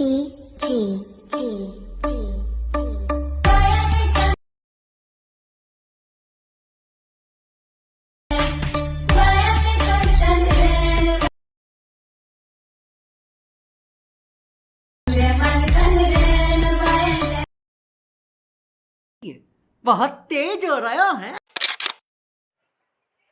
G G G. बहुत तेज हो रहा है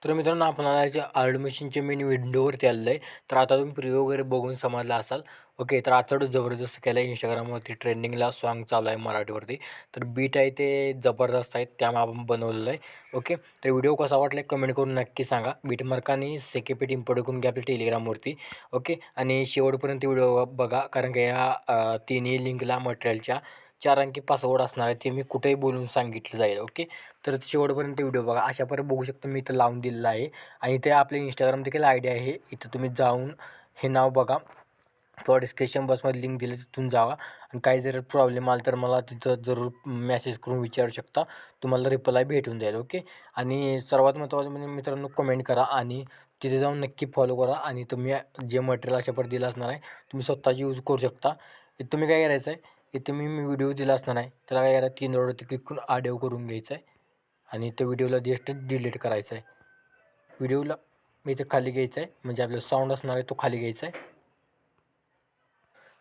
तर मित्रांनो आपण आज ॲडमिशनच्या मेन विंडोवरती आलेलं आहे. तर आता तुम्ही प्रिव्ह्यू वगैरे बघून समजला असाल. ओके तर आजचा जबरदस्त केला आहे इंस्टाग्रामवरती ट्रेंडिंगला सॉन्ग चालू आहे मराठीवरती. तर बीट आहे ते जबरदस्त आहेत त्यामुळे आपण बनवलेलं आहे. ओके तर व्हिडिओ कसा वाटला कमेंट करून नक्की सांगा. बीट मार्काने सेकेपीट इम्पोर्ट करून घ्या आपल्या टेलिग्रामवरती ओके आणि शेवटपर्यंत व्हिडिओ बघा. कारण की या तिन्ही लिंकला मटेरियलच्या चार अंकी पासवर्ड असणार आहे ते मी कुठेही बोलून सांगितलं जाईल ओके? तर शेवटपर्यंत व्हिडिओ बघा. अशा प्रकारे बघू शकता मी इथं लावून दिलेलं आहे. आणि इथे आपले इंस्टाग्राम देखील आय डी आहे. इथं तुम्ही जाऊन हे नाव बघा. किंवा डिस्क्रिप्शन बॉक्समध्ये लिंक दिली तिथून जावा. आणि काही जर प्रॉब्लेम आला तर मला तिथं जरूर मेसेज करून विचारू शकता. तुम्हाला रिप्लाय भेटून जाईल ओके? आणि सर्वात महत्त्वाचं म्हणजे मित्रांनो कमेंट करा आणि तिथे जाऊन नक्की फॉलो करा. आणि तुम्ही जे मटेरियल अशा पद्धतीला असणार आहे तुम्ही स्वतःची यूज करू शकता. तुम्ही काय करायचं आहे इथे मी मी व्हिडिओ दिला असणार आहे. त्याला काय करायला तीन रोडवरती क्लिक करून आडिओ करून घ्यायचं आहे. आणि त्या व्हिडिओला जस्ट डिलीट करायचं आहे. व्हिडिओला मी इथे खाली घ्यायचं आहे. म्हणजे आपला साऊंड असणार आहे तो खाली घ्यायचा आहे.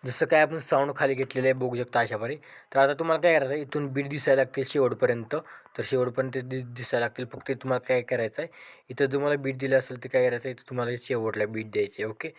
जसं काय आपण साऊंड खाली घेतलेलं आहे बघू शकता अशा तर आता तुम्हाला काय करायचं आहे इथून बीट दिसायला लागते शेवटपर्यंत. तर शेवटपर्यंत दि दिसायला लागतील. फक्त तुम्हाला काय करायचं आहे इथं तुम्हाला बीट दिलं असेल तर काय करायचं आहे इथं तुम्हाला शेवटला बीट द्यायचे ओके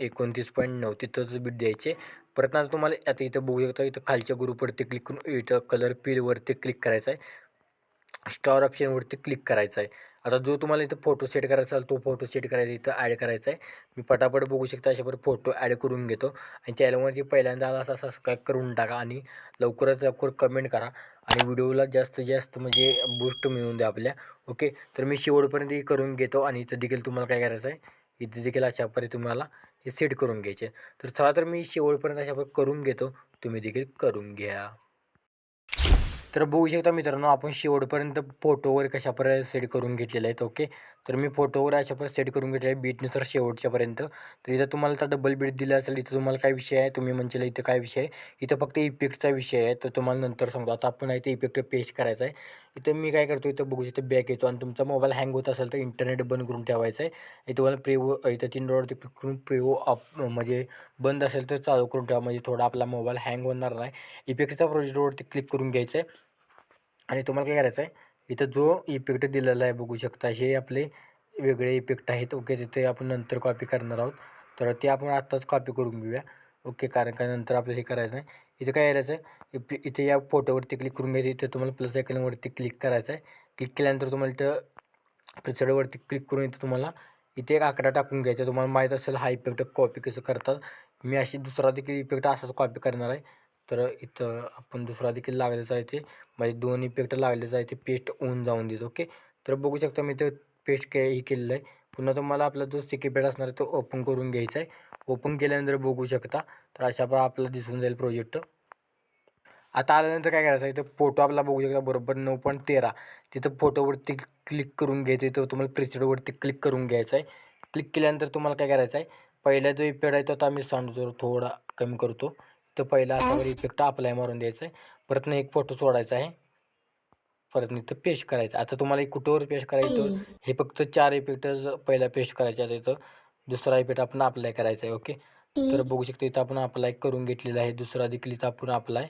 एकोणतीस पॉईंट नऊ तिथंच बीट द्यायचे परत आता तुम्हाला आता इथं बघू शकता इथं खालच्या ग्रुपवरती क्लिक करून इथं कलर पिलवरती क्लिक करायचं आहे स्टार ऑप्शनवरती क्लिक करायचं आहे आता जो तुम्हाला इथं फोटो सेट करायचा असेल तो फोटो सेट करायचा इथं ॲड करायचा आहे मी पटापट बघू शकता अशा प्रकारे फोटो ॲड करून घेतो. आणि चॅनलवरती पहिल्यांदा आला असा सबस्क्राईब करून टाका आणि लवकरात लवकर कमेंट करा. आणि व्हिडिओला जास्तीत जास्त म्हणजे बूस्ट मिळून द्या आपल्या. ओके तर मी शेवटपर्यंत करून घेतो आणि इथं देखील तुम्हाला काय करायचं आहे इथे देखील अशा प्रकारे तुम्हाला हे सेट करून घ्यायचे. तर चला तर मी शेवटपर्यंत अशा प्रकारे करून घेतो. तुम्ही देखील करून घ्या. तर बघू शकता मित्रांनो आपण शेवटपर्यंत फोटो वगैरे कशापर्यंत सेट करून घेतलेले आहेत ओके तर मी फोटो वगैरे अशा प्रकारे सेट करून घेतले आहे बीटनुसार शेवटच्यापर्यंत. तर इथं तुम्हाला तर डबल बीट दिलं असेल इथं तुम्हाला काय विषय आहे? तुम्ही म्हणशील इथं काय विषय आहे? इथं फक्त इफेक्टचा विषय आहे. तर तुम्हाला नंतर सांगतो आता आपण आहे ते इफेक्ट पेस्ट करायचा आहे. इथं मी काय करतो इथं बघू शकतो बॅक येतो आणि तुमचा मोबाईल हँग होत असेल तर इंटरनेट बंद करून ठेवायचं आहे इथं तुम्हाला प्रिओ इथं तीन डॉलरती क्लिक करून प्रिओ ऑफ म्हणजे बंद असेल तर चालू करून ठेवा म्हणजे थोडा आपला मोबाईल हँग होणार नाही. इफेक्टचा प्रोजेक्टवरती क्लिक करून घ्यायचं आहे आणि तुम्हाला काय करायचं आहे इथं जो इफेक्ट दिलेला आहे बघू शकता हे आपले वेगळे इफेक्ट आहेत. ओके तिथे आपण नंतर कॉपी करणार आहोत. तर ते आपण आत्ताच कॉपी करून घेऊया. ओके कारण का नंतर आपल्याला हे करायचं आहे इथे काय करायचं आहे इप- इथे या फोटोवरती क्लिक करून घ्यायचं इथे तुम्हाला प्लस आयकॉनवरती क्लिक करायचं आहे क्लिक केल्यानंतर तुम्हाला इथं प्रिसडवरती क्लिक करून इथं तुम्हाला इथे एक आकडा टाकून घ्यायचा. तुम्हाला माहीत असेल हा इफेक्ट कॉपी कसं करतात. मी अशी दुसरा देखील इफेक्ट असाच कॉपी करणार आहे. तर इथं आपण दुसरा देखील लागलेचा आहे ते माझे दोन इफेक्ट लागलेच आहे ते पेस्ट होऊन जाऊन देतो ओके तर बघू शकता मी ते पेस्ट के हे केलेलं आहे. पुन्हा तुम्हाला आपला जो सिकीपॅड असणार आहे तो ओपन करून घ्यायचा आहे. ओपन केल्यानंतर बघू शकता. तर अशा प्रकारे आपल्याला दिसून जाईल प्रोजेक्ट आता आल्यानंतर काय करायचं आहे इथं फोटो आपला बघू शकता बरोबर नऊ पॉईंट तेरा. तिथं फोटोवरती क्लिक करून घ्यायचं इथं तुम्हाला प्रिसेडवरती क्लिक करून घ्यायचं आहे. क्लिक केल्यानंतर तुम्हाला काय करायचं आहे पहिला जो इफेक्ट आहे तो आता आम्ही साऊंड जर थोडा कमी करतो तर पहिला असा इफेक्ट अप्लाय मारून द्यायचा आहे. परत एक फोटो सोडायचा आहे. परत इथं पेस्ट करायचं. आता तुम्हाला कुठंवर पेस्ट करायचं हे फक्त चार इफेक्टच पहिला पेस्ट करायचे आहेत इथं दुसरा इफेक्ट आपण अप्लाय करायचा आहे ओके तर बघू शकतो इथं आपण अप्लाय करून घेतलेला आहे. दुसरा देखील इथं आपण अप्लाय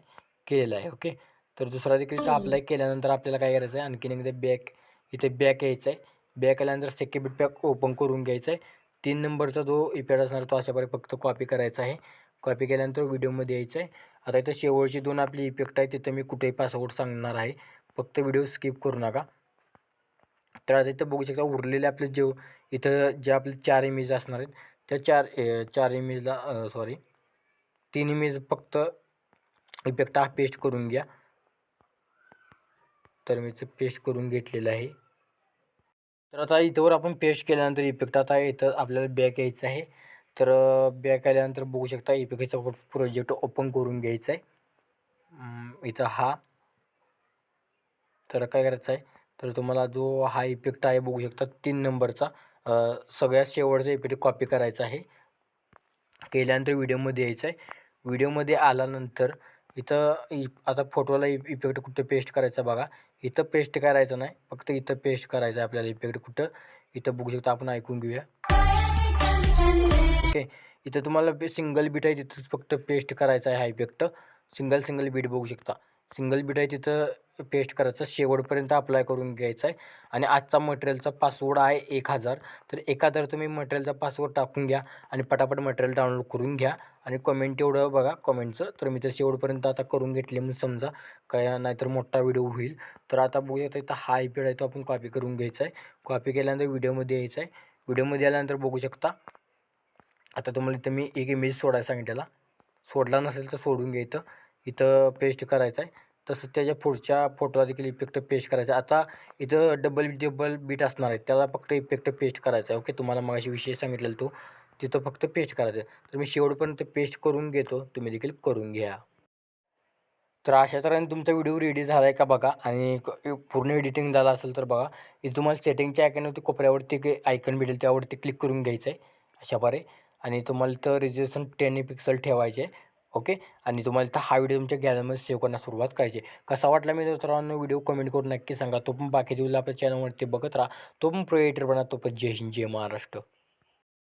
केलेला आहे ओके तर दुसरा देखील इथं अप्लाय केल्यानंतर आपल्याला काय करायचं आहे आणखीन एकदा बॅक इथे बॅक यायचं आहे. बॅक आल्यानंतर सेकंड पॅक ओपन करून घ्यायचा आहे. तीन नंबरचा जो इफेक्ट असणार तो अशा प्रकारे फक्त कॉपी करायचा आहे. कॉपी केल्यानंतर व्हिडिओमध्ये यायचं आहे. आता इथं शेवटची दोन आपली इफेक्ट आहे तिथं मी कुठेही पासवर्ड सांगणार आहे. फक्त व्हिडिओ स्किप करू नका. तर आता इथं बघू शकता उरलेले आपले जे इथं जे आपले चार इमेज असणार आहेत त्या चार ए, चार इमेजला सॉरी तीन इमेज फक्त इफेक्ट हा पेस्ट करून घ्या. तर मी ते पेस्ट करून घेतलेलं आहे. तर आता इथंवर आपण पेस्ट केल्यानंतर इफेक्ट आता इथं आपल्याला बॅक यायचं आहे. तर बॅक आल्यानंतर बघू शकता इफेक्टचा प्रोजेक्ट ओपन करून घ्यायचा आहे. इथं हा. तर काय करायचं आहे? तर तुम्हाला जो हा इफेक्ट आहे बघू शकता तीन नंबरचा. सगळ्यात शेवटचा इफेक्ट कॉपी करायचा आहे. केल्यानंतर व्हिडिओमध्ये यायचं आहे. व्हिडिओमध्ये आल्यानंतर इथं इ आता फोटोला इ इफेक्ट कुठं पेस्ट करायचा बघा. इथं पेस्ट करायचं नाही फक्त इथं पेस्ट करायचं आहे आपल्याला इफेक्ट कुठं. इथं बघू शकता आपण ऐकून घेऊया. ओके. इथं तुम्हाला सिंगल बीट आहे तिथं फक्त पेस्ट करायचा आहे हा इफेक्ट. सिंगल सिंगल बीट बघू शकता. सिंगल बीट आहे तिथं पेस्ट करायचं. शेवटपर्यंत अप्लाय करून घ्यायचं आहे. आणि आजचा मटेरियलचा पासवर्ड आहे एक हजार. तर एक हजार तुम्ही मटेरियलचा पासवर्ड टाकून घ्या आणि पटापट मटेरियल डाउनलोड करून घ्या. आणि कमेंट एवढं बघा कमेंटचं तर मी तर शेवटपर्यंत आता करून घेतले म्हणून समजा. काय नाहीतर मोठा व्हिडिओ होईल. तर आता बघूया तर इथं हा इफेक्ट आहे तो आपण कॉपी करून घ्यायचा आहे. कॉपी केल्यानंतर व्हिडिओमध्ये यायचं आहे. व्हिडिओमध्ये आल्यानंतर बघू शकता. आता तुम्हाला इथं मी एक इमेज सोडायला सांगितलेला. सोडला नसेल तर सोडून घ्यायचं इथं पेस्ट करायचं आहे तसं त्याच्या पुढच्या फोटोला देखील इफेक्ट पेस्ट करायचा आहे आता इथं डबल डबल बीट असणार आहे. त्याला फक्त इफेक्ट पेस्ट करायचा आहे ओके तुम्हाला मगाशी विषय सांगितलेला तो. तिथं फक्त पेस्ट करायचं आहे तर मी शेवटपर्यंत पेस्ट करून घेतो. तुम्ही देखील करून घ्या. तर अशा तऱ्हेने तुमचा व्हिडिओ रेडी झाला आहे का बघा. आणि पूर्ण एडिटिंग झाला असेल तर बघा. इथं तुम्हाला सेटिंगच्या आयकॉनवरती कोपऱ्यावरती आयकन भेटेल. त्यावरती क्लिक करून घ्यायचं आहे अशा प्रकारे आणि तुम्हाला तर रेजिस्ट्रेशन टेन पिक्सल ठेवायचे ओके? आणि तुम्हाला तर हा व्हिडिओ तुमच्या गॅलरीमध्ये सेव्ह करण्यास सुरुवात करायची आहे. कसा वाटला मी मित्रांनो व्हिडिओ? कमेंट करून नक्की सांगा. तो पण बाकी दिवस आपल्या चॅनलवरती बघत राहा. तो पण क्रिएटर बना. तो पण जय हिंद जय महाराष्ट्र.